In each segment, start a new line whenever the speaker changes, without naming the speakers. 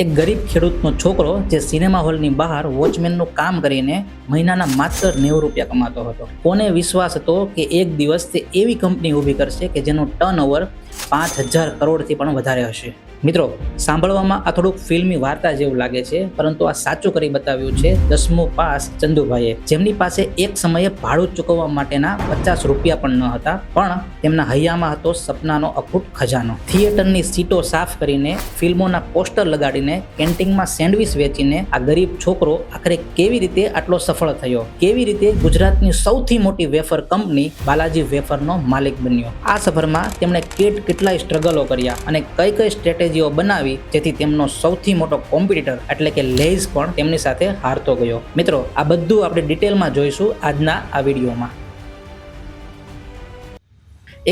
એક ગરીબ ખેડૂતનો છોકરો જે સિનેમા હોલની બહાર વોચમેનનું કામ કરીને મહિનાના માત્ર નેવું રૂપિયા કમાતો હતો. કોને વિશ્વાસ હતો કે એક દિવસ તે એવી કંપની ઊભી કરશે કે જેનું ટર્ન ઓવર પાંચ હજાર કરોડથી પણ વધારે હશે? મિત્રો, સાંભળવામાં આ થોડુંક ફિલ્મી વાર્તા જેવું લાગે છે, પરંતુ આ સાચું કરી બતાવ્યું છે દસમો પાસ ચંદુભાઈએ. જેમની પાસે એક સમયે ભાડું ચૂકવવા માટેના પચાસ રૂપિયા પણ ન હતા, પણ તેમના હૈયામાં હતો સપનાનો અખૂટ ખજાનો. થિયેટરની સીટો સાફ કરીને ફિલ્મોના પોસ્ટર લગાડીને કેન્ટીનમાં સેન્ડવિચ વેચીને આ ગરીબ છોકરો આખરે કેવી રીતે આટલો સફળ થયો? કેવી રીતે ગુજરાતની સૌથી મોટી વેફર કંપની બાલાજી વેફરનો માલિક બન્યો? આ સફરમાં તેમણે કેટ કેટલાય સ્ટ્રગલો કર્યા અને કઈ કઈ સ્ટ્રેટેજીઓ બનાવી, જેથી તેમનો સૌથી મોટો કોમ્પિટિટર એટલે કે લેઝ પણ તેમની સાથે હારતો ગયો. મિત્રો, આ બધું આપણે ડિટેલમાં જોઈશું આજના આ વિડીયોમાં.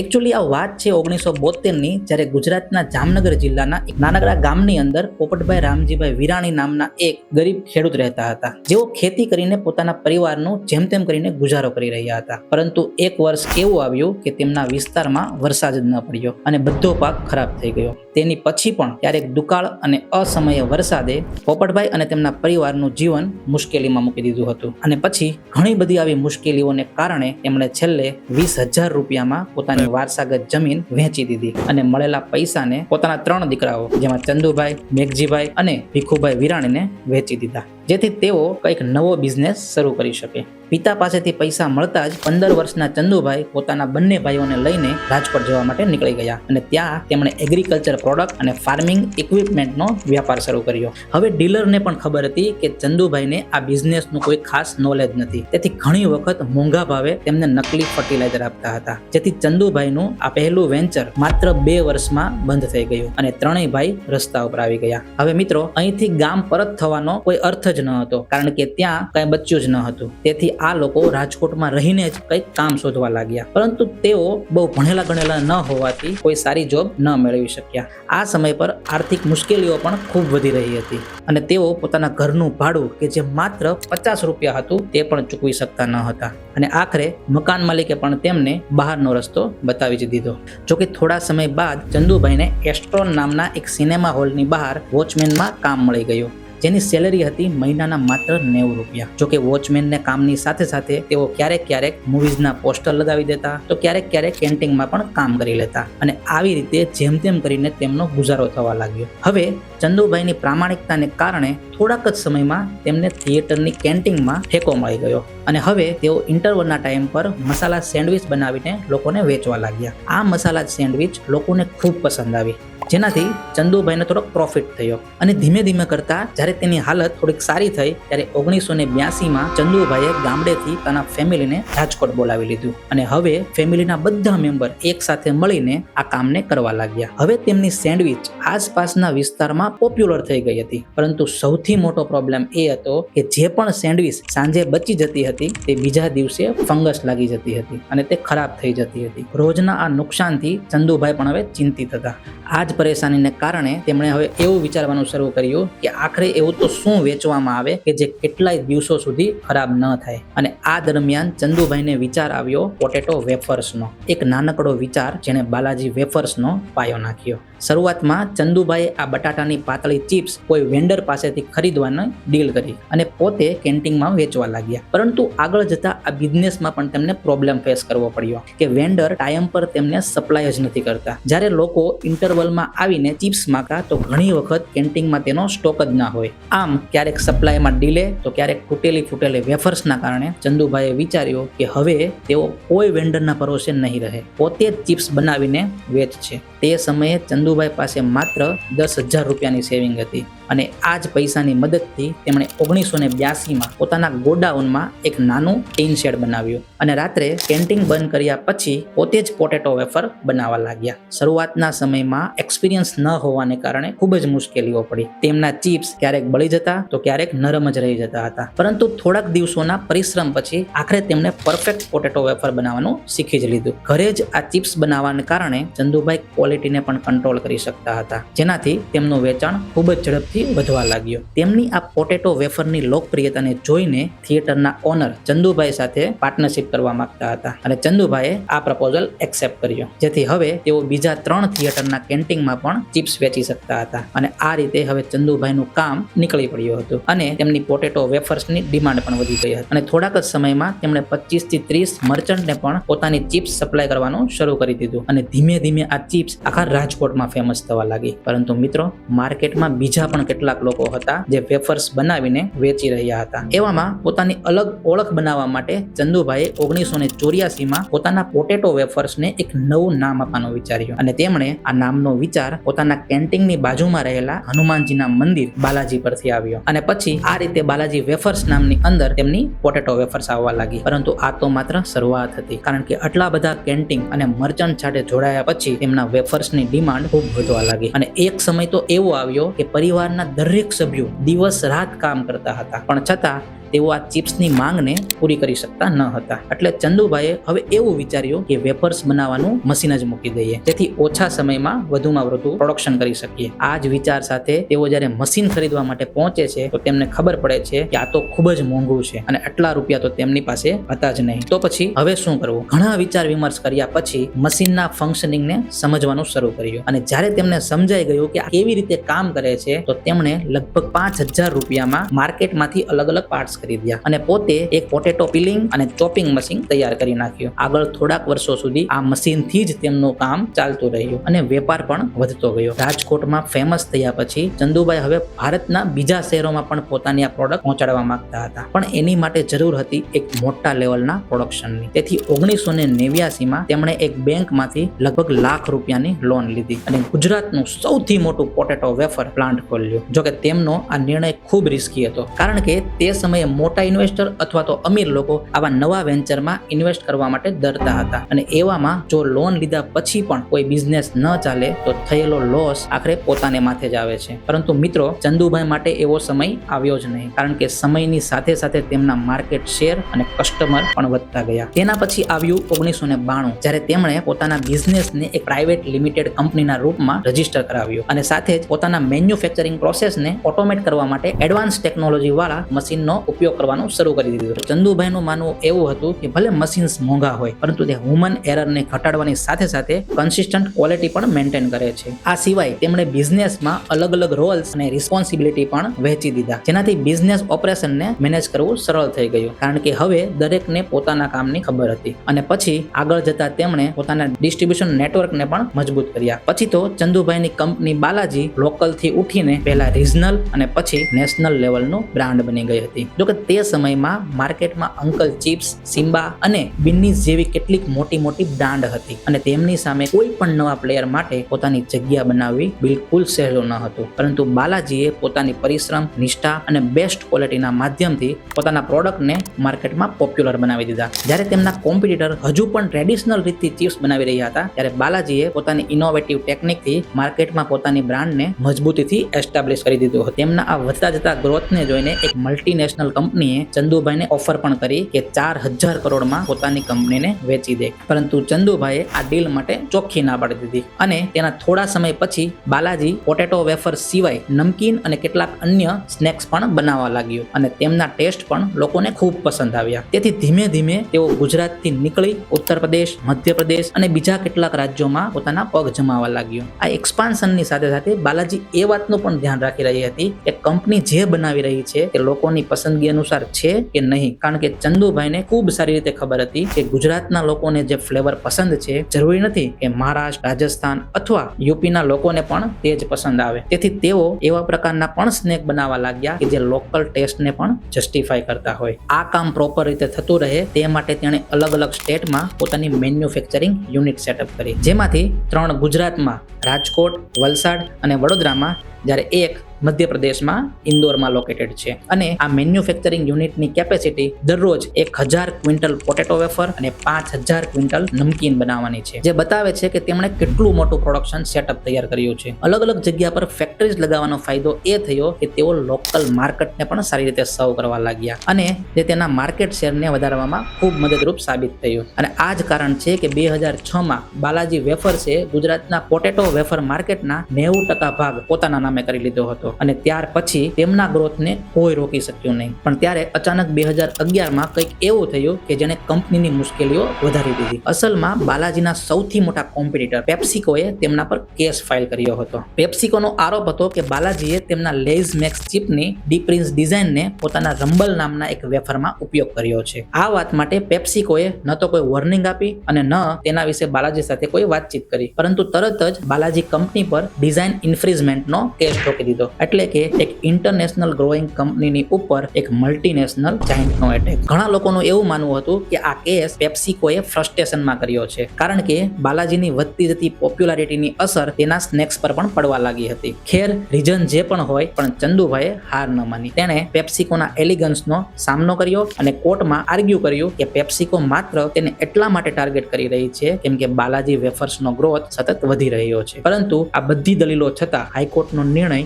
એકચ્યુઅલી આ વાત છે ઓગણીસો બોતેરની જ્યારે ગુજરાતના જામનગર જિલ્લાના એક નાનકડા ગામની અંદર પોપટભાઈ રામજીભાઈ વિરાણી નામના એક ગરીબ ખેડૂત રહેતા હતા. જેઓ ખેતી કરીને પોતાના પરિવારનું જેમ તેમ કરીને ગુજારો કરી રહ્યા હતા. પરંતુ એક વર્ષ એવું આવ્યું કે તેમના વિસ્તારમાં વરસાદ જ ન પડ્યો અને બધો પાક ખરાબ થઈ ગયો. તેની પછી પણ ક્યારેક દુકાળ અને અસમયે વરસાદે પોપટભાઈ અને તેમના પરિવારનું જીવન મુશ્કેલીમાં મૂકી દીધું હતું. અને પછી ઘણી બધી આવી મુશ્કેલીઓને કારણે એમણે છેલ્લે વીસ હજાર રૂપિયામાં પોતાની વારસાગત જમીન વેચી દીધી અને મળેલા પૈસાને પોતાના ત્રણ દીકરાઓ, જેમાં ચંદુભાઈ, મેઘજીભાઈ અને ભીખુભાઈ વિરાણીને વેચી દીધા. જેથી તેઓ કંઈક નવો બિઝનેસ શરૂ કરી શકે. પિતા પાસેથી પૈસા મળતા જ પંદર વર્ષના ચંદુભાઈ પોતાના બંને ભાઈઓને લઈને રાજકોટ જવા માટે નીકળી ગયા અને ત્યાં તેમણે એગ્રીકલ્ચર પ્રોડક્ટ અને ફાર્મિંગ ઇક્વિપમેન્ટનો વ્યાપાર શરૂ કર્યો. હવે ડીલરને પણ ખબર હતી કે ચંદુભાઈને આ બિઝનેસનું કોઈ ખાસ નોલેજ નથી. તેથી ઘણી વખત મોંઘા ભાવે તેમને નકલી ફર્ટિલાઇઝર આપતા હતા. જેથી ચંદુભાઈનું આ પહેલું વેન્ચર માત્ર બે વર્ષમાં બંધ થઈ ગયું અને ત્રણેય ભાઈ રસ્તા ઉપર આવી ગયા. હવે મિત્રો, અહીંથી ગામ પરત થવાનો કોઈ અર્થ જ ન હતો. કારણ કે ત્યાં કઈ બચ્યું જ ન હતું. તેથી આ લોકો રાજકોટમાં રહીને જ કંઈક કામ શોધવા લાગ્યા. પરંતુ તેઓ બહુ ભણેલા ગણેલા ન હોવાથી કોઈ સારી જોબ ન મેળવી શક્યા. આ સમય પર આર્થિક મુશ્કેલીઓ પણ ખૂબ વધી રહી હતી. અને તેઓ પોતાના ઘરનું ભાડું, કે જે માત્ર પચાસ રૂપિયા હતું, તે પણ ચૂકવી શકતા ન હતા. અને આખરે મકાન માલિકે પણ તેમને બહારનો રસ્તો બતાવી જ દીધો. જોકે થોડા સમય બાદ ચંદુભાઈને એસ્ટ્રોન નામના એક સિનેમા હોલની બહાર વોચમેનમાં કામ મળી ગયું. જેની સેલરી હતી મહિનાના માત્ર નેવું રૂપિયા. જોકે વોચમેનને કામની સાથે સાથે તેઓ ક્યારેક ક્યારેક મૂવીઝના પોસ્ટર લગાવી દેતા, તો ક્યારેક ક્યારેક કેન્ટીનમાં પણ કામ કરી લેતા અને આવી રીતે જેમ તેમ કરીને તેમનો ગુજારો થવા લાગ્યો. હવે ચંદુભાઈની પ્રામાણિકતાને કારણે થોડાક જ સમયમાં તેમને થિયેટરની કેન્ટીનમાં ઠેકો મળી ગયો. અને હવે તેઓ ઇન્ટરવલના ટાઈમ પર મસાલા સેન્ડવિચ બનાવીને લોકોને વેચવા લાગ્યા. આ મસાલા સેન્ડવિચ લોકોને ખૂબ પસંદ આવી, જેનાથી ચંદુભાઈને થોડોક પ્રોફિટ થયો. અને ધીમે ધીમે કરતા જ્યારે તેની હાલત થોડીક સારી થઈ, ત્યારે ઓગણીસો ને બ્યાસીમાં ચંદુભાઈએ ગામડેથી તેના ફેમિલીને રાજકોટ બોલાવી લીધું. અને હવે ફેમિલીના બધા મેમ્બર એક સાથે મળીને આ કામને કરવા લાગ્યા. હવે તેમની સેન્ડવિચ આસપાસના વિસ્તારમાં પોપ્યુલર થઈ ગઈ હતી. પરંતુ સૌથી મોટો પ્રોબ્લેમ એ હતો કે જે પણ સેન્ડવિચ સાંજે બચી જતી હતી તે બીજા દિવસે ફંગસ લાગી જતી હતી અને તે ખરાબ થઈ જતી હતી. રોજના આ નુકસાનથી ચંદુભાઈ પણ હવે ચિંતિત હતા. આ જ પરેશાનીને કારણે તેમણે હવે એવું વિચારવાનું શરૂ કર્યું કે આખરે એવું તો શું વેચવામાં આવે કે જે કેટલાય દિવસો સુધી ખરાબ ન થાય. અને આ દરમિયાન ચંદુભાઈને વિચાર આવ્યો પોટેટો વેફર્સનો. એક નાનકડો વિચાર જેણે બાલાજી વેફર્સનો પાયો નાખ્યો. શરૂઆતમાં ચંદુભાઈએ આ બટાટાની પાતળી ચિપ્સ કોઈ વેન્ડર પાસેથી ખરીદવાની ડીલ કરી અને પોતે કેન્ટીનમાં વેચવા લાગ્યા. પરંતુ આગળ જતા આ બિઝનેસમાં પણ તેમને પ્રોબ્લેમ ફેસ કરવો પડ્યો કે વેન્ડર ટાઈમ પર તેમને સપ્લાય જ નથી કરતા. જ્યારે લોકો ઇન્ટરવલમાં આવીને ચિપ્સ માગતા તો ઘણી વખત કેન્ટીનમાં તેનો સ્ટોક જ ના હોય. આમ ક્યારેક સપ્લાયમાં ડીલે તો ક્યારેક તૂટેલી ફૂટેલી વેફર્સના કારણે ચંદુભાઈએ વિચાર્યું કે હવે તેઓ કોઈ વેન્ડરના ભરોસે નહીં રહે. પોતે જ ચિપ્સ બનાવીને વેચશે તે સમયે ચંદુભાઈ પાસે માત્ર દસ હજાર રૂપિયાની સેવિંગ હતી. અને આ જ પૈસાની મદદથી તેમણે ઓગણીસો ને બ્યાસીમાં પોતાના ગોડાઉનમાં એક નાનું ટીન શેડ બનાવ્યું. અને રાત્રે કેન્ટીન બંધ કર્યા પછી પોતે જ પોટેટો વેફર બનાવવા લાગ્યા. શરૂઆતના સમયમાં એક્સપિરિયન્સ ન હોવાને કારણે ખૂબ જ મુશ્કેલીઓ પડી. તેમના ચિપ્સ ક્યારેક બળી જતા તો ક્યારેક નરમ જ રહી જતા હતા. પરંતુ થોડાક દિવસોના પરિશ્રમ પછી આખરે તેમણે પરફેક્ટ પોટેટો વેફર બનાવવાનું શીખી જ લીધું. ઘરે જ આ ચિપ્સ બનાવવાને કારણે ચંદુભાઈ ક્વોલિટીને પણ કંટ્રોલ કરી શકતા હતા. જેનાથી તેમનું વેચાણ ખૂબ જ ઝડપથી ઝડપથી વધવા લાગ્યો. તેમની આ પોટેટો વેફરની લોકપ્રિયતાને જોઈને થિયેટરના ઓનર ચંદુભાઈ સાથે પાર્ટનરશિપ કરવા માંગતા હતા અને ચંદુભાઈએ આ પ્રપોઝલ એક્સેપ્ટ કર્યો. જેથી હવે તેઓ બીજા ત્રણ થિયેટરના કેન્ટીનમાં પણ ચિપ્સ વેચી શકતા હતા અને આ રીતે હવે ચંદુભાઈનું કામ નીકળી પડ્યું હતું અને તેમની પોટેટો વેફર્સની ડિમાન્ડ પણ વધી ગઈ હતી. અને થોડાક જ સમયમાં તેમણે પચીસથી ત્રીસ મર્ચન્ટને પણ પોતાની ચિપ્સ સપ્લાય કરવાનું શરૂ કરી દીધું અને ધીમે ધીમે આ ચિપ્સ આખા રાજકોટમાં ફેમસ થવા લાગી. પરંતુ મિત્રો, માર્કેટમાં બીજા પણ કેટલાક લોકો હતા જે વેફર્સ બનાવીને વેચી રહ્યા હતા. એવામાં પોતાની અલગ ઓળખ બનાવવા માટે ચંદુભાઈએ ઓગણીસો ને ચોર્યાસીમાં પોતાના પોટેટો વેફર્સને એક નવું નામ આપવાનું વિચાર્યું અને તેમણે આ નામનો વિચાર પોતાના કેન્ટીનની બાજુમાં રહેલા હનુમાનજીના મંદિર બાલાજી પરથી આવ્યો અને પછી આ રીતે બાલાજી વેફર્સ નામની અંદર તેમની પોટેટો વેફર્સ આવવા લાગી. પરંતુ આ તો માત્ર શરૂઆત હતી, કારણ કે આટલા બધા કેન્ટીન અને મર્ચન્ટ સાથે જોડાયા પછી તેમના વેફર્સની ડિમાન્ડ ખૂબ વધવા લાગી અને એક સમય તો એવો આવ્યો કે પરિવારના દરેક સભ્યો દિવસ રાત કામ કરતા હતા. પણ છતાં તેઓ આ ચિપ્સની માંગને પૂરી કરી શકતા ન હતા. એટલે ચંદુભાઈએ હવે એવું વિચાર્યું કે વેફર્સ બનાવવાનું મશીન જ મૂકી દઈએ. જેથી ઓછા સમયમાં વધુમાં વધુ પ્રોડક્શન કરી શકીએ. આ જ વિચાર સાથે તેઓ જ્યારે મશીન ખરીદવા માટે પહોંચે છે, તો તેમને ખબર પડે છે કે આ તો ખૂબ જ મોંઘું છે અને આટલા રૂપિયા તો તેમની પાસે હતા જ નહીં. તો પછી હવે શું કરવું? ઘણા વિચાર વિમર્શ કર્યા પછી મશીનના ફંક્શનિંગને સમજવાનું શરૂ કર્યું. અને જ્યારે તેમને સમજાઈ ગયું કે કેવી રીતે કામ કરે છે, તો તેમણે લગભગ પાંચ હજાર રૂપિયામાં માર્કેટમાંથી અલગ અલગ પાર્ટ્સ ખરીદ્યા અને પોતે એક પોટેટો પિલિંગ અને ચોપિંગ મશીન તૈયાર કરી નાખ્યું. આગળ થોડાક વર્ષો સુધી આ મશીનથી જ તેમનું કામ ચાલતું રહ્યું અને વેપાર પણ વધતો ગયો. રાજકોટમાં ફેમસ થયા પછી ચંદુભાઈ હવે ભારતના બીજા શહેરોમાં પણ પોતાની આ પ્રોડક્ટ પહોંચાડવા માંગતા હતા. પણ એની માટે જરૂર હતી એક મોટા લેવલના પ્રોડક્શનની તેથી ઓગણીસો ને નેવ્યાસીમાં તેમણે એક બેંકમાંથી લગભગ લાખ રૂપિયાની લોન લીધી અને ગુજરાતનું સૌથી મોટું પોટેટો વેફર પ્લાન્ટ ખોલ્યું. જોકે તેમનો આ નિર્ણય ખૂબ રિસ્કી હતો. કારણ કે તે સમયે મોટા ઇન્વેસ્ટર અથવા તો અમીર લોકો આવા નવા વેન્ચરમાં ઇન્વેસ્ટ કરવા માટે ડરતા હતા. અને એવામાં જો લોન લીધા પછી પણ કોઈ બિઝનેસ ન ચાલે, તો થયેલો લોસ આખરે પોતાને માથે જ આવે છે. પરંતુ મિત્રો, ચંદુભાઈ માટે એવો સમય આવ્યો જ નહીં, કારણ કે સમયની સાથે સાથે તેમના માર્કેટ શેર અને કસ્ટમર પણ વધતા ગયા. તેના પછી આવ્યું ઓગણીસો ને બાણું, જ્યારે તેમણે પોતાના બિઝનેસને એક પ્રાઇવેટ લિમિટેડ કંપનીના રૂપમાં રજિસ્ટર કરાવ્યું. અને સાથે જ પોતાના મેન્યુફેક્ચરિંગ પ્રોસેસને ઓટોમેટ કરવા માટે એડવાન્સ ટેકનોલોજી વાળા મશીનનો ઉપયોગ કરવાનું શરૂ કરી દીધું ચંદુભાઈનું માનવું એવું હતું કે ભલે મશીન્સ મોંઘા હોય, પરંતુ તે હ્યુમન એરરને ઘટાડવાની સાથે સાથે કન્સિસ્ટન્ટ ક્વોલિટી પણ મેન્ટેન કરે છે. આ સિવાય તેમણે બિઝનેસમાં અલગ અલગ રોલ્સ અને રિસ્પોન્સિબિલિટી પણ વહેંચી દીધા. જેનાથી બિઝનેસ ઓપરેશનને મેનેજ કરવું સરળ થઈ ગયું. કારણ કે હવે દરેકને પોતાના કામની ખબર હતી. અને પછી આગળ જતા તેમણે પોતાના ડિસ્ટ્રીબ્યુશન નેટવર્કને પણ મજબૂત કર્યા. પછી તો ચંદુભાઈની કંપની બાલાજી લોકલથી ઉઠીને પહેલા રિજનલ અને પછી નેશનલ લેવલનું બ્રાન્ડ બની ગઈ હતી. જોકે તે સમયમાં માર્કેટમાં અંકલ ચિપ્સ, સિમ્બા અને બિન્નીસ જેવી કેટલીક મોટી મોટી બ્રાન્ડ હતી અને તેમની સામે કોઈ પણ નવા પ્લેયર માટે પોતાની જગ્યા બનાવવી બિલકુલ સહેલું ન હતું. પરંતુ બાલાજીએ પોતાની પરિશ્રમ, નિષ્ઠા અને બેસ્ટ ક્વોલિટીના માધ્યમથી પોતાના પ્રોડક્ટને માર્કેટમાં પોપ્યુલર બનાવી દીધા. જ્યારે તેમના કોમ્પિટિટર હજુ પણ ટ્રેડિશનલ રીતથી ચિપ્સ બનાવી રહ્યા હતા, ત્યારે બાલાજીએ પોતાની ઇનોવેટિવ ટેકનિકથી માર્કેટમાં પોતાની બ્રાન્ડને મજબૂતીથી એસ્ટાબ્લિશ કરી દીધું હતું. તેમના આ વધતા જતા ગ્રોથને જોઈને એક મલ્ટીનેશનલ કંપનીએ ચંદુભાઈને ઓફર પણ કરી કે ચાર હજાર કરોડમાં પોતાની કંપનીને વેચી દે. પરંતુ ચંદુભાઈએ આ ડીલ માટે ચોખ્ખી ના પાડી દીધી. અને તેના થોડા સમય પછી બાલાજી પોટેટો વેફર સિવાય નમકીન અને કેટલાક અન્ય સ્નેક્સ પણ બનાવવા લાગ્યું. અને તેમના ટેસ્ટ પણ લોકોને ખૂબ પસંદ આવ્યા. તેથી ધીમે ધીમે તેઓ ગુજરાતથી નીકળી ઉત્તર પ્રદેશ મધ્યપ્રદેશ અને બીજા કેટલાક રાજ્યોમાં પોતાના પગ જમાવા લાગ્યું. આ એક્સપાન્શનની સાથે સાથે બાલાજી એ વાતનું પણ ધ્યાન રાખી રહી હતી કે કંપની જે બનાવી રહી છે તે લોકોની પસંદગી અનુસાર છે કે નહીં? કારણ કે ચંદુભાઈને ખૂબ સારી રીતે ખબર હતી કે ગુજરાતના લોકોને જે ફ્લેવર પસંદ છે, જરૂરી નથી કે મહારાષ્ટ્ર, રાજસ્થાન અથવા યુપીના લોકોને પણ તે જ પસંદ આવે. તેથી તેઓ એવા પ્રકારના પણ સ્નેક બનાવવા લાગ્યા કે જે લોકલ ટેસ્ટને પણ જસ્ટિફાય કરતા હોય. આ કામ પ્રોપર રીતે થતું રહે તે માટે તેણે અલગ અલગ સ્ટેટમાં પોતાની મેન્યુફેક્ચરિંગ યુનિટ સેટઅપ કરી. જેમાંથી ત્રણ ગુજરાતમાં રાજકોટ, વલસાડ અને વડોદરામાં જ્યારે એક મધ્યપ્રદેશમાં ઇન્દોરમાં લોકેટેડ છે. અને આ મેન્યુફેક્ચરિંગ યુનિટની કેપેસિટી દરરોજ એક હજાર ક્વિન્ટલ પોટેટો વેફર અને પાંચ હજાર ક્વિન્ટલ નમકીન બનાવવાની છે. જે બતાવે છે કે તેમણે કેટલું મોટું પ્રોડક્શન સેટઅપ તૈયાર કર્યું છે. અલગ અલગ જગ્યા પર ફેક્ટરીઝ લગાવવાનો ફાયદો એ થયો કે તેઓ લોકલ માર્કેટને પણ સારી રીતે સર્વ કરવા લાગ્યા. અને તે તેના માર્કેટ શેરને વધારવામાં ખૂબ મદદરૂપ સાબિત થયું. અને આ જ કારણ છે કે બે હજાર છમાં બાલાજી વેફર્સે ગુજરાતના પોટેટો વેફર માર્કેટના નેવું ટકા ભાગ પોતાના નામે કરી લીધો હતો. અને ત્યાર પછી તેમના ગ્રોથને કોઈ રોકી શક્યું નહીં. પણ ત્યારે અચાનક બે હજાર અગિયારમાં કંઈક એવું થયું કે જેને કંપનીની મુશ્કેલીઓ વધારી દીધી. અસલમાં બાલાજીના સૌથી મોટા કોમ્પિટિટર પેપ્સિકોએ તેમના પર કેસ ફાઇલ કર્યો હતો. પેપ્સિકોનો આરોપ હતો કે બાલાજીએ તેમના લેઝ મેક્સ ચિપની ડીપ્રિન્સ ડિઝાઇનને પોતાના રંબલ નામના એક વેફરમાં ઉપયોગ કર્યો છે. આ વાત માટે પેપ્સિકોએ ન તો કોઈ વોર્નિંગ આપી અને ન તેના વિશે બાલાજી સાથે કોઈ વાતચીત કરી. પરંતુ તરત જ બાલાજી કંપની પર ડિઝાઇન ઇન્ફ્રિઝમેન્ટનો કેસ ઠોકી દીધો. એટલે કે એક ઇન્ટરનેશનલ ગ્રોઈંગ કંપનીની ઉપર એક મલ્ટીનેશનલ જાયન્ટનો એટેક ઘણા લોકોનું એવું માનવું હતું કે આ કેસ પેપ્સિકોએ ફ્રસ્ટ્રેશનમાં કર્યો છે. કારણ કે બાલાજીની વધતી જતી પોપ્યુલારિટીની અસર તેના સ્નેક્સ પર પણ પડવા લાગી હતી. ખેર રીઝન જે પણ હોય, પણ ચંદુભાઈએ હાર ન માની. તેણે પેપ્સિકોના એલિગન્સનો સામનો કર્યો અને કોર્ટમાં આર્ગ્યુ કર્યું કે પેપ્સિકો માત્ર તેને એટલા માટે ટાર્ગેટ કરી રહી છે કેમ કે બાલાજી વેફર્સનો ગ્રોથ સતત વધી રહ્યો છે. પરંતુ આ બધી દલીલો છતાં હાઈકોર્ટનો નિર્ણય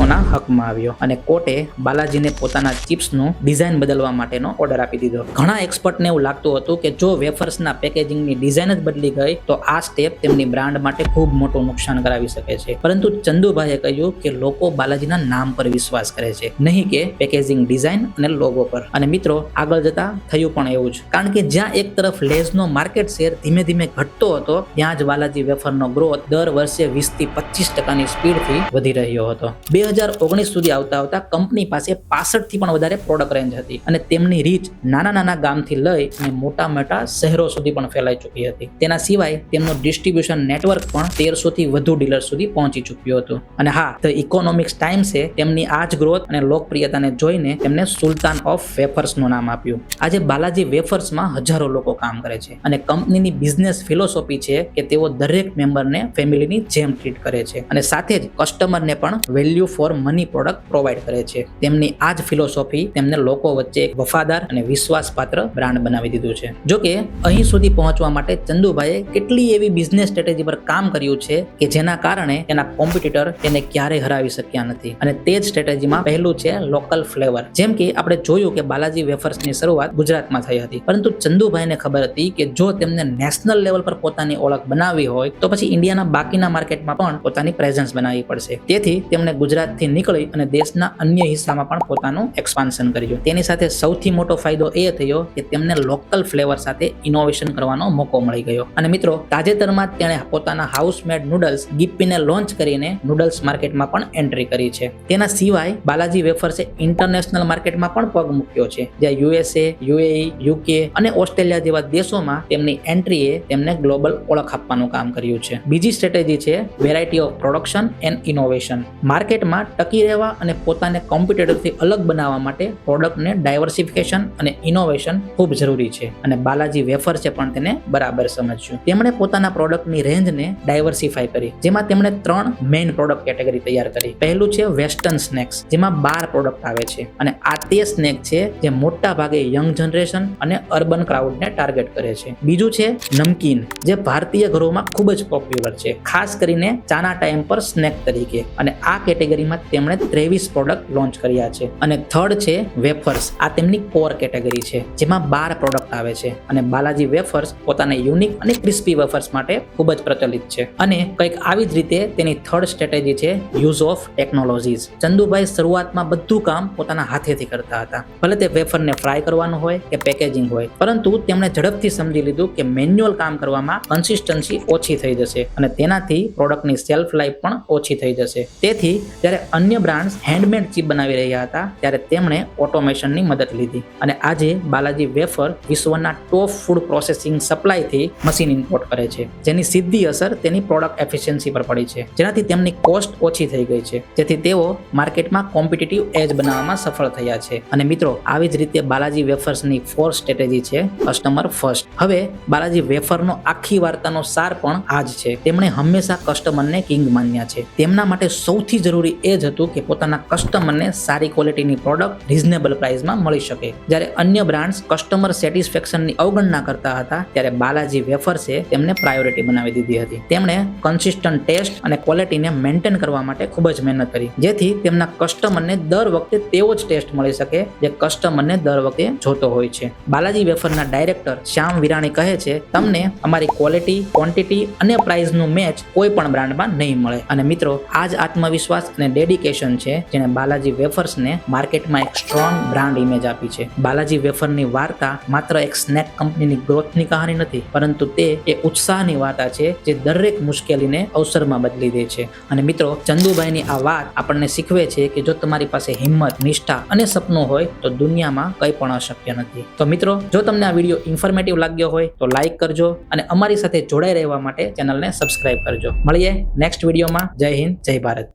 પેપ્સિકોના હકમાં આવ્યો અને કોર્ટે બાલાજીને પોતાના ચિપ્સનું ડિઝાઇન બદલવા માટેનો ઓર્ડર આપી દીધો. ઘણા એક્સપર્ટને એવું લાગતું હતું કે જો વેફર્સના પેકેજિંગની ડિઝાઇન જ બદલી ગઈ, તો આ સ્ટેપ તેમની બ્રાન્ડ માટે ખૂબ મોટું નુકસાન કરાવી શકે છે. પરંતુ ચંદુભાઈએ કહ્યું કે લોકો બાલાજીના નામ પર વિશ્વાસ કરે છે, નહીં કે પેકેજિંગ ડિઝાઇન અને લોગો પર. અને મિત્રો, આગળ જતા થયું પણ એવું જ. કારણ કે જ્યાં એક તરફ લેઝનો માર્કેટ શેર ધીમે ધીમે ઘટતો હતો, ત્યાં જ બાલાજી વેફરનો ગ્રોથ દર વર્ષે વીસથી પચીસ ટકાની સ્પીડથી વધી રહ્યો હતો. બે હજાર ઓગણીસ સુધી આવતા આવતા કંપની પાસે પાસઠથી પણ વધારે પ્રોડક્ટ રેન્જ હતી અને તેમની રીચ નાના નાના ગામથી લઈ અને મોટા મોટા શહેરો સુધી પણ ફેલાઈ ચૂકી હતી. તેના સિવાય તેમનું ડિસ્ટ્રીબ્યુશન નેટવર્ક પણ તેરસો થી વધુ ડીલર સુધી પહોંચી ચૂક્યું હતું. અને હા ધ ઇકોનોમિક્સ ટાઈમ્સે તેમની આ જ ગ્રોથ અને લોકપ્રિયતાને જોઈને તેમને સુલતાન ઓફ વેફર્સનું નામ આપ્યું. આજે બાલાજી વેફર્સમાં હજારો લોકો કામ કરે છે અને કંપનીની બિઝનેસ ફિલોસોફી છે કે તેઓ દરેક મેમ્બરને ફેમિલીની જેમ ટ્રીટ કરે છે. અને સાથે જ કસ્ટમરને પણ value for money product provide કરે છે. તેમની આ જ ફિલોસોફી તેમને લોકો વચ્ચે એક વફાદાર અને વિશ્વાસપાત્ર બ્રાન્ડ બનાવી દીધું છે. જો કે, અહીં સુધી પહોંચવા માટે ચંદુભાઈએ કેટલી એવી બિઝનેસ સ્ટ્રેટેજી પર કામ કર્યું છે કે જેના કારણે તેના કોમ્પિટિટર તેને ક્યારેય હરાવી શક્યા નથી. અને તે જ સ્ટ્રેટેજીમાં પહેલું છે લોકલ ફ્લેવર. જેમ કે, આપણે જોયું કે બાલાજી વેફર્સની શરૂઆત ગુજરાતમાં થઈ હતી. પરંતુ ચંદુભાઈને ખબર હતી કે જો તેમને નેશનલ લેવલ પર પોતાની ઓળખ બનાવવી હોય, તો પછી ઇન્ડિયાના બાકીના માર્કેટમાં પણ પોતાની પ્રેઝન્સ બનાવવી પડશે. તેથી તેમણે ગુજરાતથી નીકળી અને દેશના અન્ય હિસ્સામાં પણ પોતાનું એક્સપાન્શન કર્યું. તેની સાથે સૌથી મોટો ફાયદો એ થયો કે તેમને લોકલ ફ્લેવર સાથે ઇનોવેશન કરવાનો મોકો મળી ગયો. અને મિત્રો, તાજેતરમાં તેણે પોતાના હાઉસમેડ નૂડલ્સ ગિપ્પીને લોન્ચ કરીને નૂડલ્સ માર્કેટમાં પણ એન્ટ્રી કરી છે. તેના સિવાય બાલાજી વેફર્સે ઇન્ટરનેશનલ માર્કેટમાં પણ પગ મૂક્યો છે. જ્યાં યુએસએ યુએઈ યુકે અને ઓસ્ટ્રેલિયા જેવા દેશોમાં તેમની એન્ટ્રીએ તેમને ગ્લોબલ ઓળખ આપવાનું કામ કર્યું છે. બીજી સ્ટ્રેટેજી છે variety of production and innovation માર્કેટમાં ટકી રહેવા અને પોતાને કોમ્પિટેટરથી અલગ બનાવવા માટે પ્રોડક્ટને ડાયવર્સિફિકેશન અને ઇનોવેશન ખૂબ જરૂરી છે. અને બાલાજી વેફર છે પણ તેને બરાબર સમજ્યું તેમણે પોતાના પ્રોડક્ટની રેન્જને ડાયવર્સિફાઈ કરી, જેમાં તેમણે ત્રણ મેઇન પ્રોડક્ટ કેટેગરી તૈયાર કરી. પહેલું છે વેસ્ટર્ન સ્નેક્સ જેમાં બાર પ્રોડક્ટ આવે છે. અને આ તે સ્નેક છે જે મોટા ભાગે યંગ જનરેશન અને અર્બન ક્રાઉડને ટાર્ગેટ કરે છે. બીજું છે નમકીન, જે ભારતીય ઘરોમાં ખૂબ જ પોપ્યુલર છે. ખાસ કરીને ચાના ટાઈમ પર સ્નેક તરીકે. અને આ કેટેગરીમાં તેમણે ત્રેવીસ પ્રોડક્ટ લોન્ચ કર્યા છે. અને થર્ડ છે વેફર્સ આ તેમની કોર કેટેગરી છે, જેમાં બાર પ્રોડક્ટ આવે છે. અને બાલાજી વેફર્સ પોતાને યુનિક અને ક્રિસ્પી વેફર્સ માટે ખૂબ જ પ્રચલિત છે. અને કંઈક આવી જ રીતે તેની થર્ડ સ્ટ્રેટેજી છે યુઝ ઓફ ટેકનોલોજીસ ચંદુભાઈ શરૂઆતમાં બધું કામ પોતાના હાથેથી કરતા હતા. ભલે તે વેફરને ફ્રાય કરવાનું હોય કે પેકેજિંગ હોય, પરંતુ તેમણે ઝડપથી સમજી લીધું કે મેન્યુઅલ કામ કરવામાં કન્સિસ્ટન્સી ઓછી થઈ જશે અને તેનાથી પ્રોડક્ટની સેલ્ફ લાઈફ પણ ઓછી થઈ જશે. તેથી જ્યારે અન્ય બ્રાન્ડ્સ હેન્ડમેડ ચીપ બનાવી રહ્યા હતા, ત્યારે તેમણે ઓટોમેશનની મદદ લીધી. અને આજે બાલાજી વેફર વિશ્વના ટોપ ફૂડ પ્રોસેસિંગ સપ્લાયથી મશીન ઇમ્પોર્ટ કરે છે. જેની સીધી અસર તેની પ્રોડક્ટ એફિશિયન્સી પર પડી છે. જેનાથી તેમની કોસ્ટ ઓછી થઈ ગઈ છે. જેથી તેઓ માર્કેટમાં કોમ્પિટિટિવ એજ બનાવવામાં સફળ થયા છે. અને મિત્રો, આવી જ રીતે બાલાજી વેફર્સની ફોર સ્ટ્રેટેજી છે કસ્ટમર ફર્સ્ટ હવે બાલાજી વેફરનો આખી વાર્તાનો સાર પણ આ જ છે. તેમણે હંમેશા કસ્ટમરને કિંગ માન્યા છે. તેમના માટે સૌથી જરૂરી એ જ હતું કે પોતાના કસ્ટમરને સારી ક્વોલિટીની પ્રોડક્ટ રિઝનેબલ પ્રાઇસમાં મળી શકે. જ્યારે અન્ય બ્રાન્ડ્સ કસ્ટમર સેટિસ્ફેક્શનની અવગણના કરતા હતા, ત્યારે બાલાજી વેફર્સે તેમને પ્રાયોરિટી બનાવી દીધી હતી. તેમણે કન્સિસ્ટન્ટ ટેસ્ટ અને ક્વોલિટીને મેન્ટેન કરવા માટે ખૂબ જ મહેનત કરી. જેથી તેમના કસ્ટમરને દર વખતે તેવો જ ટેસ્ટ મળી શકે, જે કસ્ટમરને દર વખતે જોતો હોય છે. બાલાજી વેફરના ડાયરેક્ટર શ્યામ વિરાણી કહે છે, તમને અમારી ક્વોલિટી, ક્વોન્ટિટી અને પ્રાઇસનું મેચ કોઈ પણ બ્રાન્ડમાં નહીં મળે. અને મિત્રો આ જ આત્મવિશ્વાસ અને ડેડિકેશન છે, જેણે બાલાજી વેફર્સને માર્કેટમાં એક સ્ટ્રોંગ બ્રાન્ડ ઇમેજ આપી છે. બાલાજી વેફરની વાર્તા માત્ર એક સ્નેક કંપનીની ગ્રોથની કહાની નથી, પરંતુ તે એ ઉત્સાહની વાર્તા છે, જે દરેક મુશ્કેલીને અવસરમાં બદલી દે છે. અને મિત્રો, ચંદુભાઈની આ વાત આપણને શીખવે છે કે જો તમારી પાસે હિંમત, નિષ્ઠા અને સપનું હોય, તો દુનિયામાં કંઈ પણ અશક્ય નથી. તો મિત્રો, જો તમને આ વીડિયો ઇન્ફોર્મેટિવ લાગ્યો હોય, તો લાઈક કરજો અને અમારી સાથે જોડાઈ રહેવા માટે ચેનલને સબસ્ક્રાઇબ કરજો. મળીએ નેક્સ્ટ વિડીયોમાં જય હિન્દ, જય ભારત.